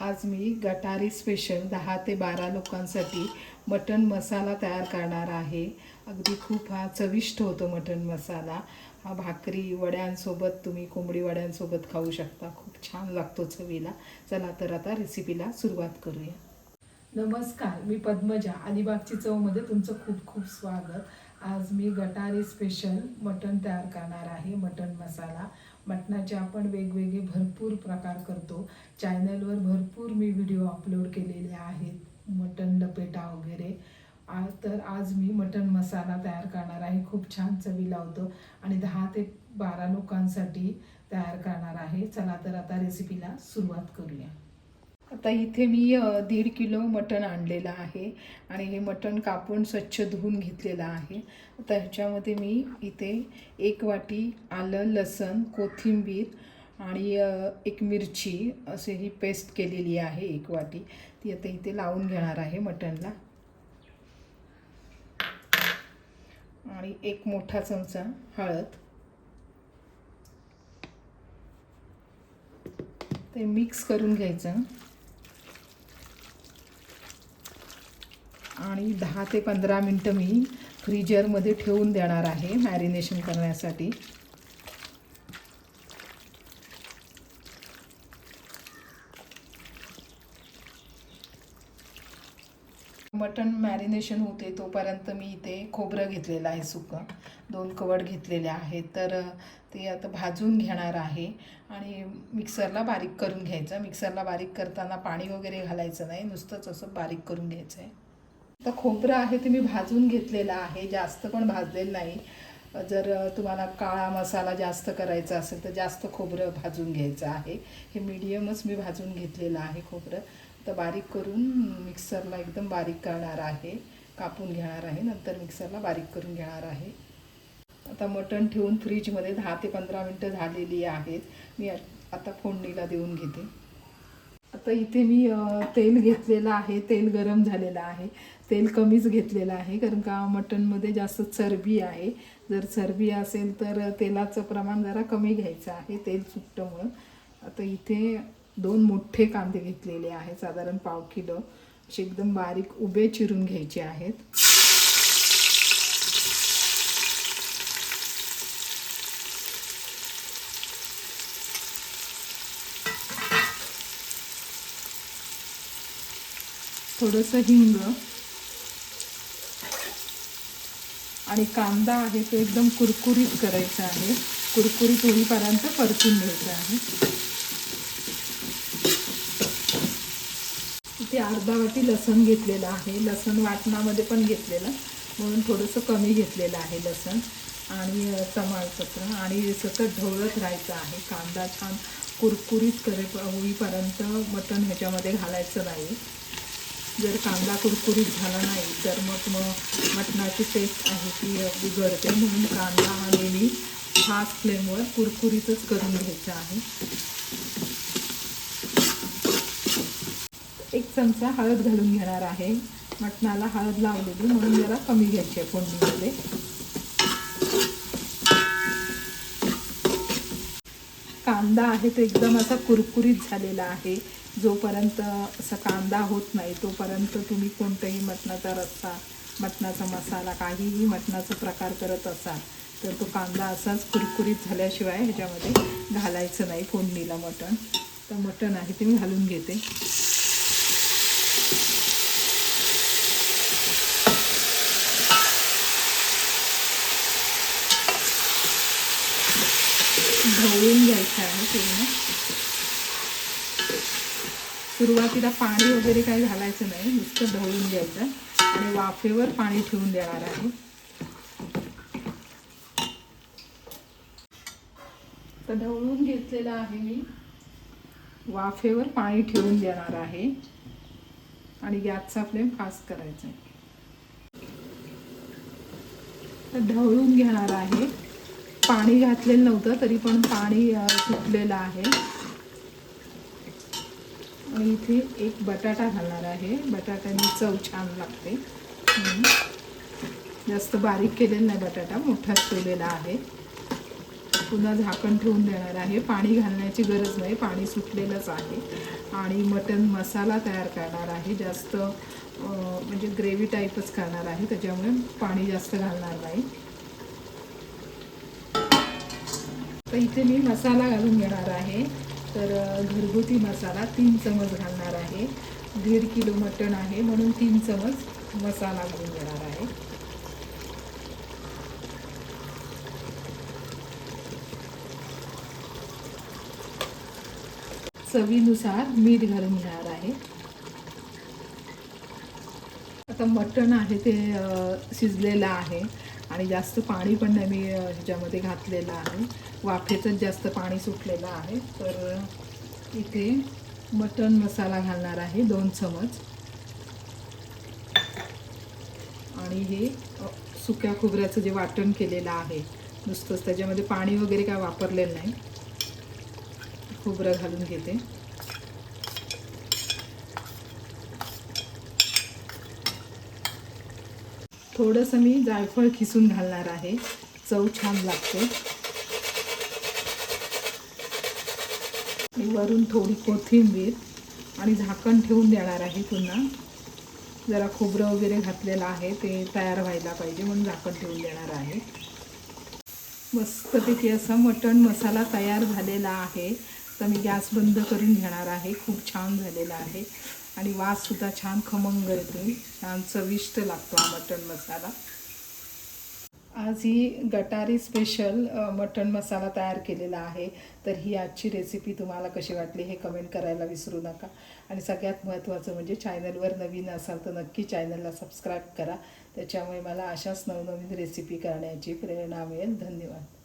आज मी गटारी स्पेशल दहा ते बारा लोकांसाठी मटन मसाला तयार करणार आहे. अगदी खूप हा चविष्ट होतो मटन मसाला. हा भाकरी वड्यांसोबत तुम्ही कोंबडी वड्यांसोबत खाऊ शकता. खूप छान लागतो चवीला. चला तर आता रेसिपीला सुरुवात करूया. नमस्कार मी पद्मजा. अलिबागची चवमध्ये तुमचं खूप खूप स्वागत. आज मी गटारी स्पेशल मटण तयार करणार आहे मटण मसाला. मटणाचे आपण वेगवेगळे भरपूर प्रकार करतो. चॅनलवर भरपूर मी व्हिडिओ अपलोड केलेले आहेत. मटण लपेटा वगैरे. आज तर आज मी मटण मसाला तयार करणार आहे. खूप छान चवी लावतो. आणि दहा ते बारा लोकांसाठी तयार करणार आहे. चला तर आता रेसिपीला सुरुवात करूया. आता इथे मी दीड किलो मटण आणलेलं आहे आणि हे मटण कापून स्वच्छ धुवून घेतलेलं आहे. आता ह्याच्यामध्ये मी इथे एक वाटी आलं लसण कोथिंबीर आणि एक मिरची असे ही पेस्ट केलेली आहे एक वाटी. ती आता इथे लावून घेणार आहे मटणला. आणि एक मोठा चमचा हळद. ते मिक्स करून घ्यायचं. आणि दहा ते पंधरा मिनटं मी फ्रीजरमध्ये ठेवून देणार आहे मॅरिनेशन करण्यासाठी. मटण मॅरिनेशन होते तोपर्यंत मी इथे खोबरं घेतलेलं आहे सुकं. दोन कवड घेतलेले आहेत. तर ते आता भाजून घेणार आहे. आणि मिक्सरला बारीक करून घ्यायचं. मिक्सरला बारीक करताना पाणी वगैरे घालायचं नाही. नुसतंच असं बारीक करून घ्यायचं आहे आता खोबरं आहे ते मी भाजून घेतलेलं आहे जास्त पण भाजलेलं नाही. जर तुम्हाला काळा मसाला जास्त करायचा असेल तर जास्त खोबरं भाजून घ्यायचं आहे. हे मीडियमच मी भाजून घेतलेलं आहे खोबरं. तर बारीक करून मिक्सरला एकदम बारीक करणार आहे. कापून घेणार आहे नंतर मिक्सरला बारीक करून घेणार आहे. आता मटण ठेवून फ्रीजमध्ये दहा ते पंधरा मिनटं झालेली आहेत. मी आता फोडणीला देऊन घेते. आता इथे मी तेल घेतलेलं आहे तेल गरम झालेलं आहे. तेल कमीच घेतलेलं आहे कारण का मटणमध्ये जास्त चरबी आहे. जर चरबी असेल तर तेलाचं प्रमाण जरा कमी घ्यायचं आहे तेल सुट्टं म्हणून आता इथे दोन मोठे कांदे घेतलेले आहेत साधारण पाव किलो. असे एकदम बारीक उभे चिरून घ्यायचे आहेत. थोडंसं हिंग आणि कांदा आहे तो एकदम कुरकुरीत करायचा आहे. कुरकुरीत होईपर्यंत परतून घ्यायचा आहे. इथे अर्धा वाटी लसण घेतलेलं आहे. लसण वाटणामध्ये पण घेतलेलं. म्हणून थोडंसं कमी घेतलेलं आहे लसण आणि तमालपत्र. आणि सतत ढवळत राहायचं आहे. कांदा छान कुरकुरीत करे होईपर्यंत मटण ह्याच्यामध्ये घालायचं नाही. जर कांदा कुरकुरीत झाला नाही तर मग मग मटणाची टेस्ट आहे ती अगदी गरजे म्हणून कांदा हा नेहमी फास्ट फ्लेमवर कुरकुरीतच करून घ्यायचा आहे. एक चमचा हळद घालून घेणार आहे. मटणाला हळद लावलेली म्हणून जरा कमी घ्यायची आहे फोडणीमध्ये. कांदा आहे तो एकदम असा कुरकुरीत झालेला आहे. जोपर्यंत असा कांदा होत नाही तोपर्यंत तुम्ही कोणताही मटणाचा रस्सा मटणाचा मसाला काहीही मटणाचा प्रकार करत असाल तर तो कांदा असाच कुरकुरीत झाल्याशिवाय ह्याच्यामध्ये घालायचं नाही फोडणीला मटण. तर मटण आहे ते मी घालून घेते. ढवळून घ्यायचं आहे पूर्ण. सुरुवातीला पाणी वगैरे काही घालायचं नाही नुसतं ढवळून घ्यायचं आणि वाफेवर पाणी ठेवून देणार आहे. तर ढवळून घेतलेलं आहे मी. वाफेवर पाणी ठेवून देणार आहे. आणि गॅसचा फ्लेम फास्ट करायचा आहे. तर ढवळून घेणार आहे. पाणी घातलेलं नव्हतं तरी पण पाणी सुटलेलं आहे. मी इथे एक बटाटा घालणार आहे. बटाट्याने चव छान लागते. जास्त बारीक केलेला नाही बटाटा मोठाच ठेवलेला आहे. पुन्हा झाकण ठेवून देणार आहे. पाणी घालण्याची गरज नाही पाणी सुटलेलंच आहे. आणि मटन मसाला तयार करणार आहे. जास्त म्हणजे ग्रेव्ही टाईपच करणार आहे. त्याच्यामुळे पाणी जास्त घालणार नाही. तर इथे मी मसाला घालून घेणार आहे. तर घरगुती मसाला तीन चमच घालणार आहे. दीड किलो मटण आहे म्हणून तीन चमच मसाला घालून येणार आहे. चवीनुसार मीठ घालून घेणार आहे. आता मटण आहे ते शिजलेलं आहे. आणि जास्त पाणी पण नाही मी ह्याच्यामध्ये घातलेलं आहे. वाफेचंच जास्त पाणी सुटलेलं आहे. तर इथे मटण मसाला घालणार आहे दोन चमच. आणि हे सुक्या खोबऱ्याचं जे वाटण केलेलं आहे नुसतंच त्याच्यामध्ये पाणी वगैरे काय वापरलेलं नाही. खोबरं घालून घेते. थोडंसं मी जायफळ खिसून घालणार आहे. चव छान लागते. वरून थोडी कोथिंबीर आणि झाकण ठेवून देणार आहे पुन्हा. जरा खोबरं वगैरे घातलेलं आहे ते तयार व्हायला पाहिजे म्हणून झाकण ठेवून देणार आहे. मस्तपैकी असा मटण मसाला तयार झालेला आहे. तर मी गॅस बंद करून घेणार आहे. खूप छान झालेला आहे. आणि वाससुद्धा छान खमंग येतो. छान चविष्ट लागतो हा मटण मसाला. आज ही गटारी स्पेशल मटण मसाला तयार केलेला आहे. तर ही आजची रेसिपी तुम्हाला कशी वाटली हे कमेंट करायला विसरू नका. आणि सगळ्यात महत्त्वाचं म्हणजे चॅनलवर नवीन असाल तर नक्की चॅनलला सबस्क्राईब करा. त्याच्यामुळे मला अशाच नवनवीन रेसिपी करण्याची प्रेरणा मिळेल. धन्यवाद.